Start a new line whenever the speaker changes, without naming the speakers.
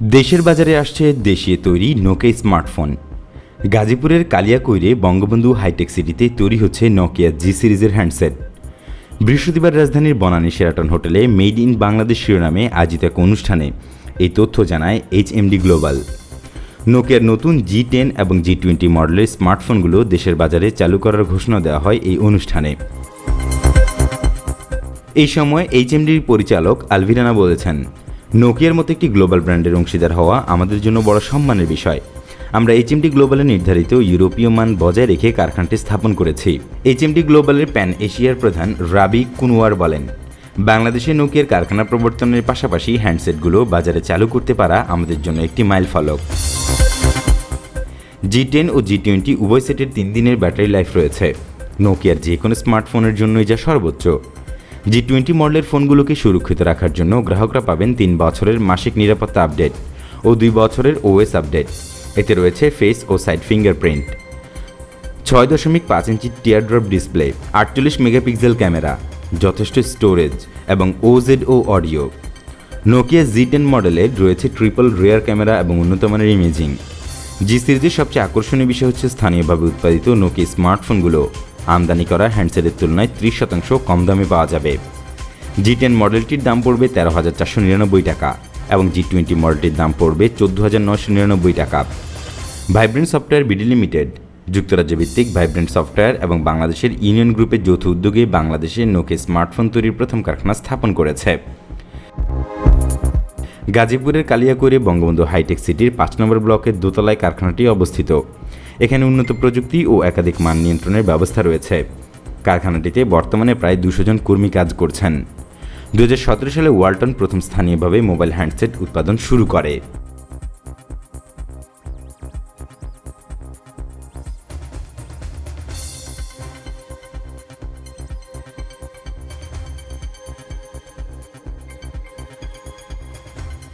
দেশের বাজারে আসছে দেশীয় তৈরি নোকিয়া স্মার্টফোন গাজীপুরের কালিয়াকৈরে বঙ্গবন্ধু হাইটেক সিটিতে তৈরি হচ্ছে নোকিয়া জি সিরিজের হ্যান্ডসেট বৃহস্পতিবার রাজধানীর বনানী শেরাটন হোটেলে মেড ইন বাংলাদেশ শিরোনামে আয়োজিত এক অনুষ্ঠানে এই তথ্য জানায় এইচএমডি গ্লোবাল নোকিয়ার নতুন জি টেন এবং জি টোয়েন্টি মডেলের স্মার্টফোনগুলো দেশের বাজারে চালু করার ঘোষণা দেওয়া হয় এই অনুষ্ঠানে। এই সময় এইচএমডির পরিচালক আলভিরানা বলেছেন নোকিয়ার মতো একটি গ্লোবাল ব্র্যান্ডের অংশীদার হওয়া আমাদের জন্য বড় সম্মানের বিষয়। আমরা এইচএমডি গ্লোবালের নির্ধারিত ইউরোপীয় মান বজায় রেখে কারখানাটি স্থাপন করেছি। এইচএমডি গ্লোবালের প্যান এশিয়ার প্রধান রাবি কুনওয়ার বলেন, বাংলাদেশে নোকিয়ার কারখানা প্রবর্তনের পাশাপাশি হ্যান্ডসেটগুলো বাজারে চালু করতে পারা আমাদের জন্য একটি মাইল ফলক। জি টেন ও জি টোয়েন্টি উভয় সেটের তিন দিনের ব্যাটারি লাইফ রয়েছে। নোকিয়ার যে কোনো স্মার্টফোনের জন্যই যা সর্বোচ্চ। জি টোয়েন্টি মডেলের ফোনগুলোকে সুরক্ষিত রাখার জন্য গ্রাহকরা পাবেন তিন বছরের মাসিক নিরাপত্তা আপডেট ও দুই বছরের ওএস আপডেট। এতে রয়েছে ফেস ও সাইড ফিঙ্গারপ্রিন্ট ছয় দশমিক পাঁচ ইঞ্চি টিয়ারড্রপ ডিসপ্লে আটচল্লিশ মেগাপিক্সেল ক্যামেরা যথেষ্ট স্টোরেজ এবং OZO audio Nokia G ten মডেলের রয়েছে ট্রিপল রেয়ার ক্যামেরা এবং উন্নত মানের ইমেজিং জি সিরিজের সবচেয়ে আকর্ষণীয় বিষয় হচ্ছে স্থানীয়ভাবে উৎপাদিত নোকিয়া স্মার্টফোনগুলো আমদানি করা হ্যান্ডসেটের তুলনায় ত্রিশ শতাংশ কম দামে পাওয়া যাবে। জি টেন মডেলটির দাম পড়বে তেরো হাজার চারশো নিরানব্বই টাকা এবং জি টোয়েন্টি মডেলটির দাম পড়বে চোদ্দ হাজার নশো নিরানব্বই টাকা। ভাইব্রেন্ট সফটওয়্যার বিডি লিমিটেড যুক্তরাজ্য ভিত্তিক ভাইব্রেন্ট সফটওয়্যার এবং বাংলাদেশের ইউনিয়ন গ্রুপের যৌথ উদ্যোগে বাংলাদেশে নোকে স্মার্টফোন তৈরির প্রথম কারখানা স্থাপন করেছে। গাজীপুরের কালিয়াকৈরে বঙ্গবন্ধু হাইটেক সিটির পাঁচ নম্বর ব্লকের দোতলায় কারখানাটি অবস্থিত। এখানে উন্নত প্রযুক্তি ও একাধিক মান নিয়ন্ত্রণের ব্যবস্থা রয়েছে। কারখানাটিতে বর্তমানে প্রায় দুশো জন কর্মী কাজ করছেন। দু হাজার সতেরো সালে ওয়ালটন প্রথম স্থানীয়ভাবে মোবাইল হ্যান্ডসেট উৎপাদন শুরু করে।